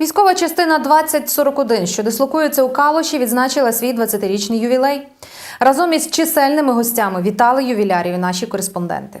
Військова частина 2041, що дислокується у Калуші, відзначила свій 20-річний ювілей. Разом із чисельними гостями вітали ювілярів наші кореспонденти.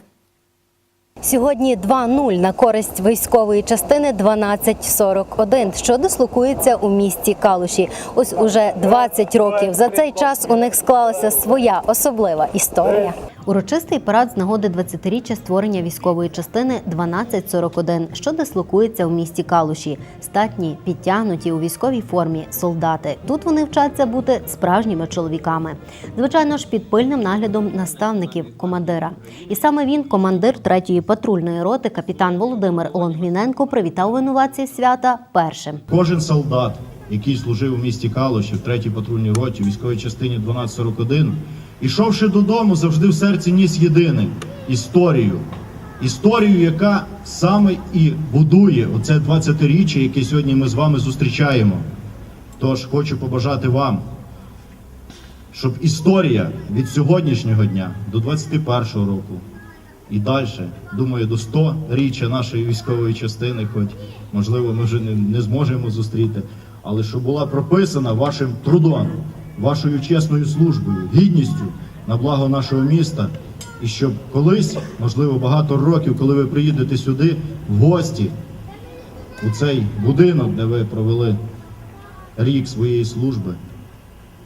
Сьогодні 2-0 на користь військової частини 1241, що дислокується у місті Калуші. Ось уже 20 років. За цей час у них склалася своя особлива історія. Урочистий парад з нагоди 20-річчя створення військової частини 1241, що дислокується у місті Калуші. Статні, підтягнуті у військовій формі солдати. Тут вони вчаться бути справжніми чоловіками. Звичайно ж, під пильним наглядом наставників командира. І саме він, командир третьої патрульної роти, капітан Володимир Лонгвіненко, привітав винуватців свята першим. Кожен солдат, який служив у місті Калуші в 3-й патрульній роті, військовій частині 1241, ішовши додому, завжди в серці ніс єдине історію. Історію, яка саме і будує оце 20-річчя, яке сьогодні ми з вами зустрічаємо. Тож хочу побажати вам, щоб історія від сьогоднішнього дня до 21-го року і далі, думаю, до 100 річчя нашої військової частини, хоч можливо ми вже не, не зможемо зустріти, але щоб була прописана вашим трудом, вашою чесною службою, гідністю на благо нашого міста, і щоб колись, можливо, багато років, коли ви приїдете сюди в гості, у цей будинок, де ви провели рік своєї служби,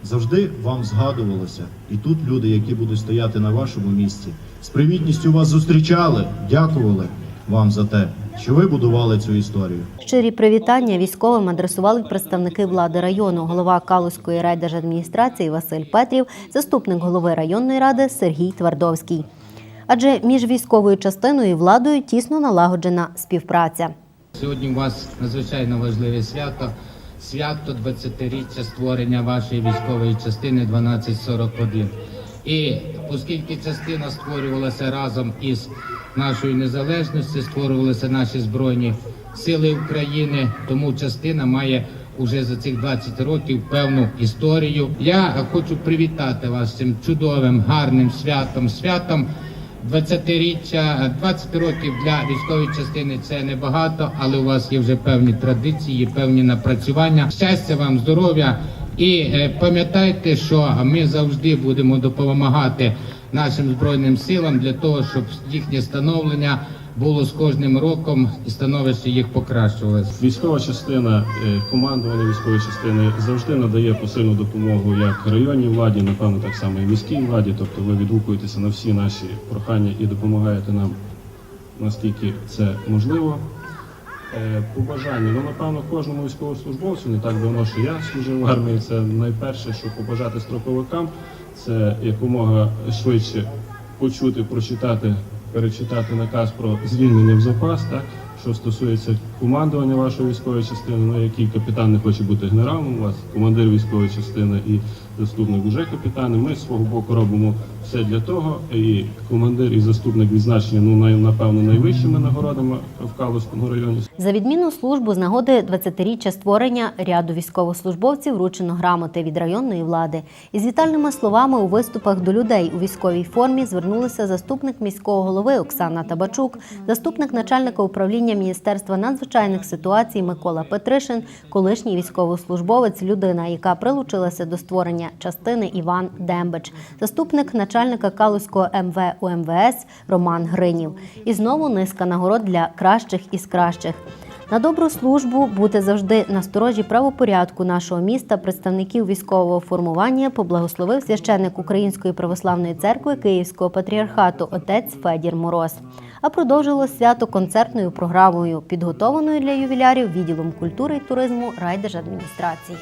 завжди вам згадувалося. І тут люди, які будуть стояти на вашому місці, з привітністю вас зустрічали, дякували вам за те, що ви будували цю історію. Щирі привітання військовим адресували представники влади району, голова Калузької райдержадміністрації Василь Петрів, заступник голови районної ради Сергій Твардовський. Адже між військовою частиною і владою тісно налагоджена співпраця. Сьогодні у вас надзвичайно важливе свято. Свято 20-річчя створення вашої військової частини 1241. І оскільки частина створювалася разом із нашою незалежністю, створювалися наші збройні сили України, тому частина має уже за цих 20 років певну історію. Я хочу привітати вас цим чудовим, гарним святом, святом 20-річчя, 20 років для військової частини це небагато, але у вас є вже певні традиції, певні напрацювання. Щастя вам, здоров'я і е, пам'ятайте, що ми завжди будемо допомагати нашим збройним силам для того, щоб їхнє становлення було з кожним роком і становище їх покращувалося. Військова частина, е, командування військової частини завжди надає посильну допомогу як районній владі, напевно, так само і міській владі. Тобто ви відгукуєтеся на всі наші прохання і допомагаєте нам наскільки це можливо. Е, Побажання, ну напевно, кожному військовослужбовцю не так давно, що я служив в армії. Це найперше, що побажати строковикам, це якомога швидше почути, прочитати, перечитати наказ про звільнення в запас, так що стосується командування вашої військової частини, ну який капітан не хоче бути генералом, у вас командир військової частини і заступник уже капітани. Ми з свого боку робимо все для того. І командир і заступник відзначені ну напевно найвищими нагородами в Калузькому районі. За відмінну службу з нагоди 20-річчя створення ряду військовослужбовців вручено грамоти від районної влади. Із вітальними словами у виступах до людей у військовій формі звернулися заступник міського голови Оксана Табачук, заступник начальника управління Міністерства надзвичайних ситуацій Микола Петришин, колишній військовослужбовець, людина, яка прилучилася до створення частини Іван Дембич, заступник начальника Калузького МВ УМВС Роман Гринів. І знову низка нагород для кращих із кращих. На добру службу бути завжди на сторожі правопорядку нашого міста, представників військового формування поблагословив священник Української православної церкви Київського патріархату отець Федір Мороз. А продовжило свято концертною програмою, підготованою для ювілярів відділом культури і туризму райдержадміністрації.